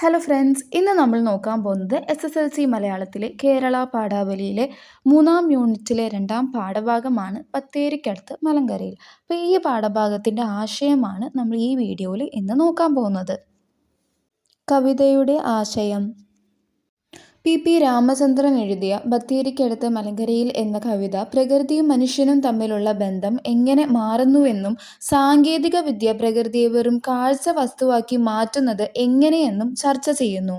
Hello friends ഇന്ന് നമ്മൾ നോക്കാൻ പോകുന്നത് എസ് എസ് എൽ സി മലയാളത്തിലെ കേരള പാഠാവലിയിലെ മൂന്നാം യൂണിറ്റിലെ രണ്ടാം പാഠഭാഗമാണ് ബത്തേരിക്കടുത്ത് മലങ്കരയിൽ. അപ്പോൾ ഈ പാഠഭാഗത്തിന്റെ ആശയമാണ് നമ്മൾ ഈ വീഡിയോയിൽ ഇന്ന് നോക്കാൻ പോകുന്നത്. കവിതയുടെ ആശയം. പി. പി. രാമചന്ദ്രൻ എഴുതിയ ബത്തേരിക്കടുത്ത് മലങ്കരയിൽ എന്ന കവിത പ്രകൃതിയും മനുഷ്യനും തമ്മിലുള്ള ബന്ധം എങ്ങനെ മാറുന്നുവെന്നും സാങ്കേതിക വിദ്യ പ്രകൃതിയെ വെറും കാഴ്ച വസ്തുവാക്കി മാറ്റുന്നത് എങ്ങനെയെന്നും ചർച്ച ചെയ്യുന്നു.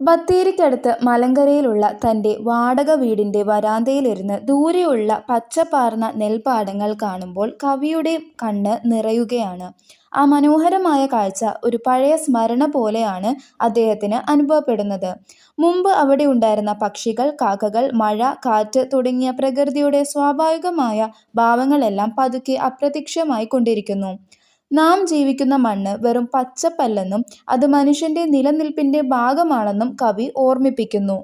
ബത്തേരിക്കടുത്ത് മലങ്കരയിലുള്ള തന്റെ വാടക വീടിന്റെ വരാന്തയിലിരുന്ന് ദൂരെയുള്ള പച്ചപ്പാർന്ന നെൽപ്പാടങ്ങൾ കാണുമ്പോൾ കവിയുടെ കണ്ണ് നിറയുകയാണ്. ആ മനോഹരമായ കാഴ്ച ഒരു പഴയ സ്മരണ പോലെയാണ് അദ്ദേഹത്തിന് അനുഭവപ്പെടുന്നത്. മുമ്പ് അവിടെ ഉണ്ടായിരുന്ന പക്ഷികൾ കാക്കകൾ മഴ കാറ്റ് തുടങ്ങിയ പ്രകൃതിയുടെ സ്വാഭാവികമായ ഭാവങ്ങളെല്ലാം പതുക്കെ അപ്രത്യക്ഷമായി കൊണ്ടിരിക്കുന്നു. നാം ജീവിക്കുന്ന മണ്ണ് വെറും പച്ചപ്പല്ലെന്നും അത് മനുഷ്യന്റെ നിലനിൽപ്പിന്റെ ഭാഗമാണെന്നും കവി ഓർമ്മിപ്പിക്കുന്നു.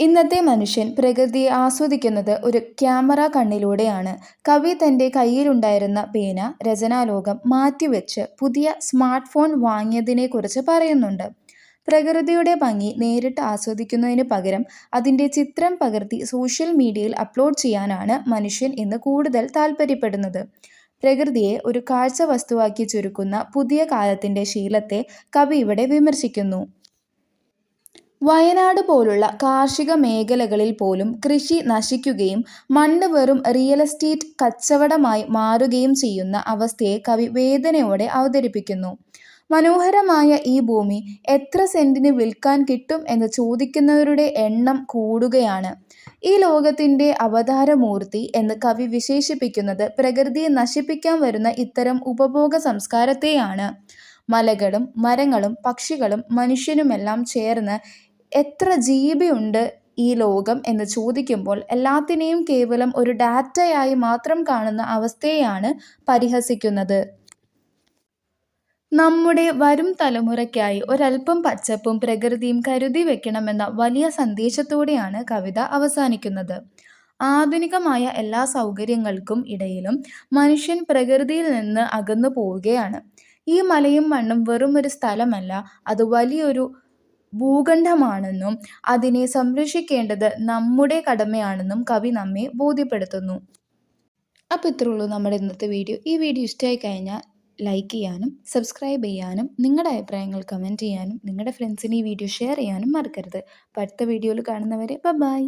ഇന്നത്തെ മനുഷ്യൻ പ്രകൃതിയെ ആസ്വദിക്കുന്നത് ഒരു ക്യാമറ കണ്ണിലൂടെയാണ്. കവി തന്റെ കയ്യിലുണ്ടായിരുന്ന പേന രചനാലോകം മാറ്റിവെച്ച് പുതിയ സ്മാർട്ട് ഫോൺ വാങ്ങിയതിനെക്കുറിച്ച് പറയുന്നുണ്ട്. പ്രകൃതിയുടെ ഭംഗി നേരിട്ട് ആസ്വദിക്കുന്നതിന് പകരം അതിന്റെ ചിത്രം പകർത്തി സോഷ്യൽ മീഡിയയിൽ അപ്ലോഡ് ചെയ്യാനാണ് മനുഷ്യൻ ഇന്ന് കൂടുതൽ താൽപ്പര്യപ്പെടുന്നത് പ്രകൃതിയെ ഒരു കാഴ്ച വസ്തുവാക്കി ചുരുക്കുന്ന പുതിയ കാലത്തിന്റെ ശീലത്തെ കവി ഇവിടെ വിമർശിക്കുന്നു. വയനാട് പോലുള്ള കാർഷിക മേഖലകളിൽ പോലും കൃഷി നശിക്കുകയും മണ്ണ് വെറും റിയൽ എസ്റ്റേറ്റ് കച്ചവടമായി മാറുകയും ചെയ്യുന്ന അവസ്ഥയെ കവി വേദനയോടെ അവതരിപ്പിക്കുന്നു. മനോഹരമായ ഈ ഭൂമി എത്ര സെന്റിന് വിൽക്കാൻ കിട്ടും എന്ന് ചോദിക്കുന്നവരുടെ എണ്ണം കൂടുകയാണ്. ഈ ലോകത്തിന്റെ അവതാരമൂർത്തി എന്ന് കവി വിശേഷിപ്പിക്കുന്നത് പ്രകൃതിയെ നശിപ്പിക്കാൻ വരുന്ന ഇത്തരം ഉപഭോഗ സംസ്കാരത്തെയാണ്. മലകളും മരങ്ങളും പക്ഷികളും മനുഷ്യനുമെല്ലാം ചേർന്ന് എത്ര ജി ബി ഉണ്ട് ഈ ലോകം എന്ന് ചോദിക്കുമ്പോൾ എല്ലാത്തിനെയും കേവലം ഒരു ഡാറ്റയായി മാത്രം കാണുന്ന അവസ്ഥയെയാണ് പരിഹസിക്കുന്നത്. നമ്മുടെ വരും തലമുറയ്ക്കായി ഒരല്പം പച്ചപ്പും പ്രകൃതിയും കരുതി വെക്കണമെന്ന വലിയ സന്ദേശത്തോടെയാണ് കവിത അവസാനിക്കുന്നത്. ആധുനികമായ എല്ലാ സൗകര്യങ്ങൾക്കും ഇടയിലും മനുഷ്യൻ പ്രകൃതിയിൽ നിന്ന് അകന്നു പോവുകയാണ്. ഈ മലയും മണ്ണും വെറും ഒരു സ്ഥലമല്ല അത് വലിയൊരു ഭൂഖണ്ഡമാണെന്നും അതിനെ സംരക്ഷിക്കേണ്ടത് നമ്മുടെ കടമയാണെന്നും കവി നമ്മെ ബോധ്യപ്പെടുത്തുന്നു. അപ്പോൾ ഇത്രേ ഉള്ളൂ നമ്മുടെ ഇന്നത്തെ വീഡിയോ. ഈ വീഡിയോ ഇഷ്ടമായി കഴിഞ്ഞാൽ ലൈക്ക് ചെയ്യാനും സബ്സ്ക്രൈബ് ചെയ്യാനും നിങ്ങളുടെ അഭിപ്രായങ്ങൾ കമന്റ് ചെയ്യാനും നിങ്ങളുടെ ഫ്രണ്ട്സിന് ഈ വീഡിയോ ഷെയർ ചെയ്യാനും മറക്കരുത്. അപ്പോൾ അടുത്ത വീഡിയോയിൽ കാണുന്നവരെ ബൈ.